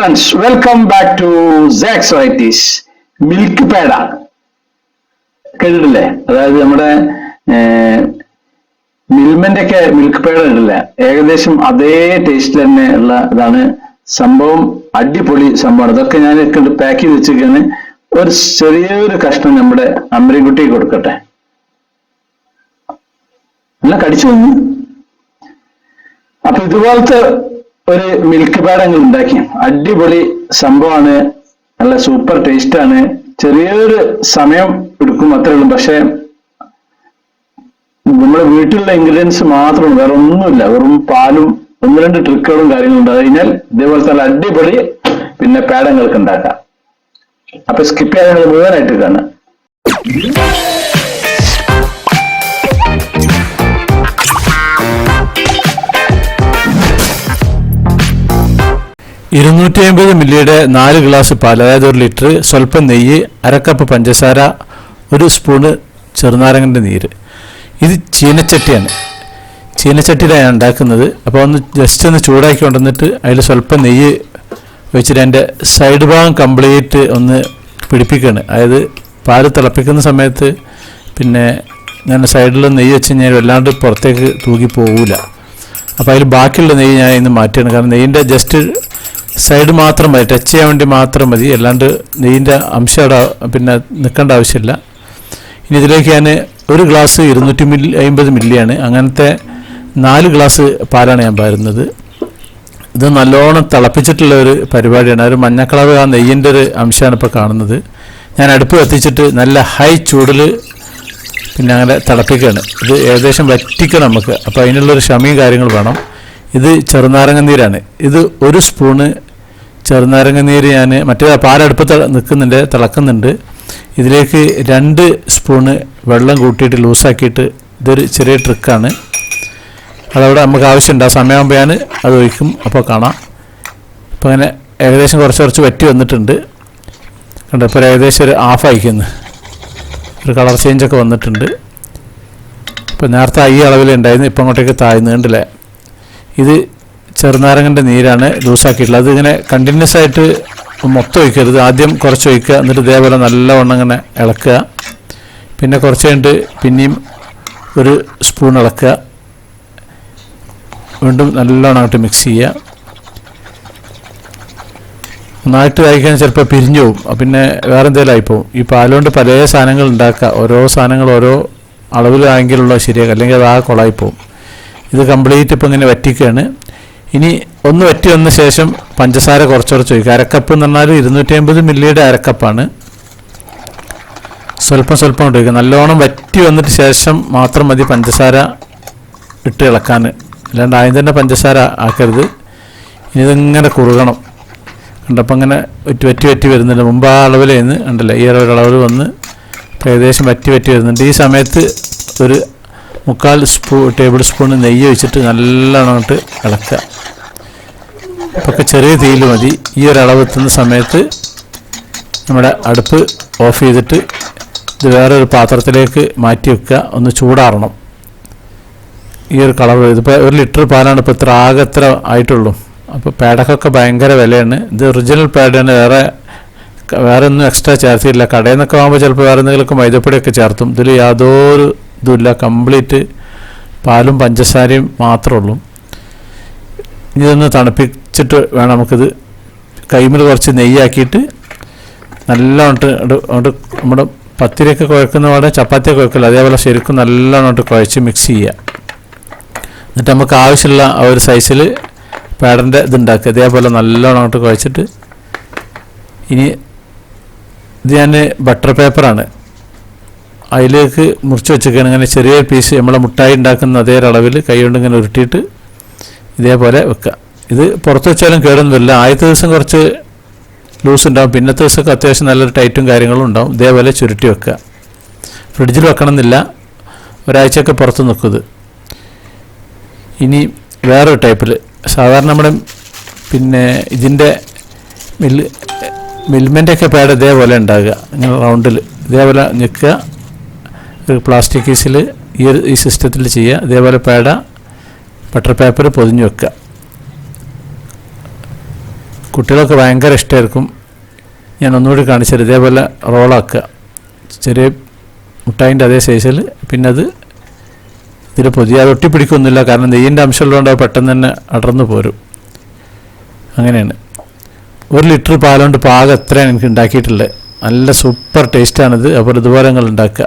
Friends welcome back to സാക്സ് varieties milk peda കേട്ടിട്ടില്ലേ? അതായത് നമ്മുടെ മിൽമന്റെ ഒക്കെ മിൽക്ക് പേട ഉണ്ടല്ലേ ഏകദേശം അതേ ടേസ്റ്റിൽ തന്നെ ഉള്ള ഇതാണ്. സംഭവം അടിപൊളി സംഭവമാണ്. ഇതൊക്കെ ഞാൻ പാക്ക് ചെയ്ത് വെച്ചിരിക്കുകയാണ് ഒരു ചെറിയൊരു കഷ്ണം നമ്മുടെ അമ്മരിക്കുട്ടിക്ക് കൊടുക്കട്ടെ. എല്ലാം കടിച്ചു വന്നു. അപ്പൊ ഇതുപോലത്തെ ഒരു മിൽക്ക് പേടങ്ങൾ ഉണ്ടാക്കി. അടിപൊളി സംഭവമാണ്. നല്ല സൂപ്പർ ടേസ്റ്റ് ആണ്. ചെറിയൊരു സമയം എടുക്കും അത്രേ ഉള്ളൂ. പക്ഷെ നമ്മുടെ വീട്ടിലുള്ള ഇൻഗ്രീഡിയൻസ് മാത്രം വേറെ ഒന്നുമില്ല. വെറും പാലും ഒന്ന് രണ്ട് ട്രിക്കുകളും കാര്യങ്ങളും ഉണ്ട്. കഴിഞ്ഞാൽ ഇതേപോലെ തന്നെ അടിപൊളി പിന്നെ പേടങ്ങൾക്ക് ഉണ്ടാക്കാം. അപ്പൊ സ്കിപ്പ് ചെയ്യാൻ മുഴുവനായിട്ട് കാണാം. ഇരുന്നൂറ്റി അമ്പത് മില്ലിയുടെ നാല് ഗ്ലാസ് പാൽ അതായത് ഒരു ലിറ്റർ സ്വല്പം നെയ്യ് അരക്കപ്പ് പഞ്ചസാര ഒരു സ്പൂണ് ചെറുനാരങ്ങന്റെ നീര്. ഇത് ചീനച്ചട്ടിയാണ്. ചീനച്ചട്ടിയിലാണ് ഞാൻ ഉണ്ടാക്കുന്നത്. അപ്പോൾ ഒന്ന് ജസ്റ്റ് ഒന്ന് ചൂടാക്കി കൊണ്ടുവന്നിട്ട് അതിൽ സ്വല്പം നെയ്യ് വെച്ചിട്ട് അതിന്റെ സൈഡ് ഭാഗം കംപ്ലീറ്റ് ഒന്ന് പിടിപ്പിക്കുകയാണ്. അതായത് പാൽ തിളപ്പിക്കുന്ന സമയത്ത് പിന്നെ ഞാൻ സൈഡിൽ നെയ്യ് വെച്ച് കഴിഞ്ഞാൽ വല്ലാണ്ട് പുറത്തേക്ക് തൂക്കി പോകില്ല അപ്പോൾ അതിൽ ബാക്കിയുള്ള നെയ്യ് ഞാൻ ഇന്ന് മാറ്റിയാണ് കാരണം നെയ്യിന്റെ ജസ്റ്റ് സൈഡ് മാത്രം മതി ടച്ച് ചെയ്യാൻ വേണ്ടി മാത്രം മതി. അല്ലാണ്ട് നെയ്യിന്റെ അംശം അവിടെ പിന്നെ നിൽക്കേണ്ട ആവശ്യമില്ല. ഇനി ഇതിലേക്ക് ഞാൻ ഒരു ഗ്ലാസ് ഇരുന്നൂറ്റി മില്ലി അമ്പത് മില്ലിയാണ്. അങ്ങനത്തെ നാല് ഗ്ലാസ് പാലാണ് ഞാൻ പരുന്നത്. ഇത് നല്ലോണം തിളപ്പിച്ചിട്ടുള്ള ഒരു പരിപാടിയാണ്. ഒരു മഞ്ഞ കളർ ആ നെയ്യിന്റെ ഒരു അംശമാണ് ഇപ്പോൾ കാണുന്നത്. ഞാൻ അടുപ്പ് കത്തിച്ചിട്ട് നല്ല ഹൈ ചൂടിൽ പിന്നെ അങ്ങനെ തിളപ്പിക്കുകയാണ്. ഇത് ഏകദേശം വറ്റിക്കണം നമുക്ക്. അപ്പോൾ അതിനുള്ളൊരു ക്ഷമയും കാര്യങ്ങൾ വേണം. ഇത് ചെറുനാരങ്ങ നീരാണ്. ഇത് ഒരു സ്പൂണ് ചെറുനാരങ്ങ നീര് ഞാൻ മറ്റേ പാലടുപ്പത്ത് നിൽക്കുന്നുണ്ട് തിളക്കുന്നുണ്ട്. ഇതിലേക്ക് രണ്ട് സ്പൂണ് വെള്ളം കൂട്ടിയിട്ട് ലൂസാക്കിയിട്ട് ഇതൊരു ചെറിയ ട്രിക്കാണ്. അതവിടെ നമുക്ക് ആവശ്യമുണ്ട്. ആ സമയമാകുമ്പോൾ ഞാൻ അത് ഒഴിക്കും. അപ്പോൾ കാണാം. അപ്പോൾ അങ്ങനെ ഏകദേശം കുറച്ച് കുറച്ച് വറ്റി വന്നിട്ടുണ്ട്. കണ്ടോ ഇപ്പോൾ ഏകദേശം ഒരു ഹാഫ് അയക്കുന്നു ഒരു കളർ ചേഞ്ചൊക്കെ വന്നിട്ടുണ്ട്. ഇപ്പോൾ നേരത്തെ ഈ അളവിലുണ്ടായിരുന്നു ഇപ്പം അങ്ങോട്ടേക്ക് താഴ്ന്നു കണ്ടില്ലേ? ഇത് ചെറുനാരങ്ങന്റെ നീരാണ് ലൂസാക്കിയിട്ടുള്ളത്. അതിങ്ങനെ കണ്ടിന്യൂസ് ആയിട്ട് മൊത്തം ഒഴിക്കരുത്. ആദ്യം കുറച്ച് ഒഴിക്കുക. എന്നിട്ട് ഇതേപോലെ നല്ലവണ്ണം ഇങ്ങനെ ഇളക്കുക. പിന്നെ കുറച്ച് കഴിഞ്ഞിട്ട് പിന്നെയും ഒരു സ്പൂൺ ഇളക്കുക. വീണ്ടും നല്ലോണം അങ്ങോട്ട് മിക്സ് ചെയ്യുക. നന്നായിട്ട് കഴിക്കാൻ ചിലപ്പോൾ പിരിഞ്ഞു പോകും. പിന്നെ വേറെ എന്തെങ്കിലും ആയിപ്പോവും. ഈ പാലുകൊണ്ട് പല സാധനങ്ങൾ ഉണ്ടാക്കുക. ഓരോ സാധനങ്ങൾ ഓരോ അളവിലാണെങ്കിലുള്ള ശരിയാക്കുക. അല്ലെങ്കിൽ അത് ആ കുളമായിപ്പോവും ഇത് കംപ്ലീറ്റ് ഇപ്പോൾ ഇങ്ങനെ വറ്റിക്കുകയാണ്. ഇനി ഒന്ന് വറ്റി വന്ന ശേഷം പഞ്ചസാര കുറച്ചുകൂടെ കുറച്ച് ഒഴിക്കുക അരക്കപ്പ് എന്ന് പറഞ്ഞാൽ ഇരുന്നൂറ്റി അമ്പത് മില്ലിയുടെ അരക്കപ്പാണ്. സ്വല്പം സ്വല്പം ഒഴിക്കുക നല്ലോണം വറ്റി വന്നിട്ട് ശേഷം മാത്രം മതി പഞ്ചസാര ഇട്ട് ഇളക്കാൻ. അല്ലാണ്ട് ആദ്യം തന്നെ പഞ്ചസാര ആക്കരുത്. ഇനി ഇതിങ്ങനെ കുറുകണം. കണ്ടപ്പോൾ അങ്ങനെ വറ്റി വറ്റി വറ്റി വരുന്നുണ്ട്. മുമ്പ് ആ അളവിലേന്ന് ഉണ്ടല്ലോ ഈ ഒരു വന്ന് ഏകദേശം വറ്റി വറ്റി വരുന്നുണ്ട്. ഈ സമയത്ത് ഒരു മുക്കാൽ സ്പൂ ടേബിൾ സ്പൂൺ നെയ്യ് ഒഴിച്ചിട്ട് നല്ലോണമായിട്ട് ഇളക്കുക. ഇപ്പൊക്കെ ചെറിയ തീയിൽ മതി. ഈ ഒരു അളവ് എത്തുന്ന സമയത്ത് നമ്മുടെ അടുപ്പ് ഓഫ് ചെയ്തിട്ട് ഇത് വേറൊരു പാത്രത്തിലേക്ക് മാറ്റി വെക്കുക. ഒന്ന് ചൂടാറണം. ഈ ഒരു കളർ ഇതിപ്പോൾ ഒരു ലിറ്റർ പാലാണ് ഇപ്പോൾ ഇത്ര ആകെ എത്ര ആയിട്ടുള്ളൂ. അപ്പോൾ പേടക്കൊക്കെ ഭയങ്കര വിലയാണ്. ഇത് ഒറിജിനൽ പേഡാണ് വേറെ വേറെ ഒന്നും എക്സ്ട്രാ ചേർത്തിയില്ല കടയിൽ നിന്നൊക്കെ ആകുമ്പോൾ ചിലപ്പോൾ വേറെ എന്തെങ്കിലുമൊക്കെ മൈദപ്പൊടിയൊക്കെ ചേർത്തും. ഇതിൽ യാതൊരു ഇതുമില്ല. കംപ്ലീറ്റ് പാലും പഞ്ചസാരയും മാത്രമേ ഉള്ളൂ ഇതൊന്ന് തണുപ്പിച്ചിട്ട് വേണം നമുക്കിത് കൈമിൽ കുറച്ച് നെയ്യാക്കിയിട്ട് നല്ലോണം നമ്മുടെ പത്തിരിയൊക്കെ കുഴക്കുന്ന പോലെ ചപ്പാത്തിയൊക്കെ കുഴക്കില്ല. അതേപോലെ ശരിക്കും നല്ലോണം കുഴച്ച് മിക്സ് ചെയ്യുക എന്നിട്ട് നമുക്ക് ആവശ്യമുള്ള ആ ഒരു സൈസിൽ പേടന്റെ ഇതുണ്ടാക്കുക. അതേപോലെ നല്ലോണം കുഴച്ചിട്ട് ഇനി ഇത് ഞാൻ ബട്ടർ പേപ്പറാണ് അതിലേക്ക് മുറിച്ച് വെച്ചിരിക്കുകയാണ് ഇങ്ങനെ ചെറിയ പീസ് നമ്മളെ മുട്ടായി ഉണ്ടാക്കുന്ന അതേ അളവിൽ കൈ കൊണ്ട് ഇങ്ങനെ ഉരുട്ടിയിട്ട് ഇതേപോലെ വെക്കുക ഇത് പുറത്ത് വെച്ചാലും കേടൊന്നും വരില്ല. ആദ്യത്തെ ദിവസം കുറച്ച് ലൂസ് ഉണ്ടാവും. പിന്നത്തെ ദിവസമൊക്കെ അത്യാവശ്യം നല്ലൊരു ടൈറ്റും കാര്യങ്ങളും ഉണ്ടാവും. ഇതേപോലെ ചുരുട്ടി വെക്കുക. ഫ്രിഡ്ജിൽ വെക്കണമെന്നില്ല. ഒരാഴ്ചയൊക്കെ പുറത്ത് നിൽക്കുന്നത് ഇനി വേറൊരു ടൈപ്പിൽ സാധാരണ നമ്മുടെ പിന്നെ ഇതിന്റെ മിൽ മിൽമെന്റെ ഒക്കെ പാഡ് ഇതേപോലെ ഉണ്ടാകുക ഇങ്ങനെ റൗണ്ടിൽ ഇതേപോലെ നിൽക്കുക പ്ലാസ്റ്റിക് കേസിൽ ഈ ഈ സിസ്റ്റത്തിൽ ചെയ്യുക അതേപോലെ പേട ബട്ടർ പേപ്പർ പൊതിഞ്ഞ് വെക്കുക കുട്ടികൾക്ക് ഭയങ്കര ഇഷ്ടമായിരിക്കും ഞാൻ ഒന്നുകൂടി കാണിച്ചത് ഇതേപോലെ റോളാക്കുക ചെറിയ മുട്ടായിന്റെ അതേ സൈസിൽ പിന്നെ അത് ഇതിൽ പൊതിയ. അത് ഒട്ടിപ്പിടിക്കൊന്നുമില്ല. കാരണം നെയ്യിന്റെ അംശമുള്ളതുകൊണ്ട് പെട്ടെന്ന് തന്നെ അടർന്നു പോരും. അങ്ങനെയാണ്. ഒരു ലിറ്റർ പാലുകൊണ്ട് പാകം എത്രയാണ് എനിക്ക് ഉണ്ടാക്കിയിട്ടുള്ളത്. നല്ല സൂപ്പർ ടേസ്റ്റാണിത് അപ്പോൾ ഇതുപോലെ നിങ്ങൾ ഉണ്ടാക്കുക.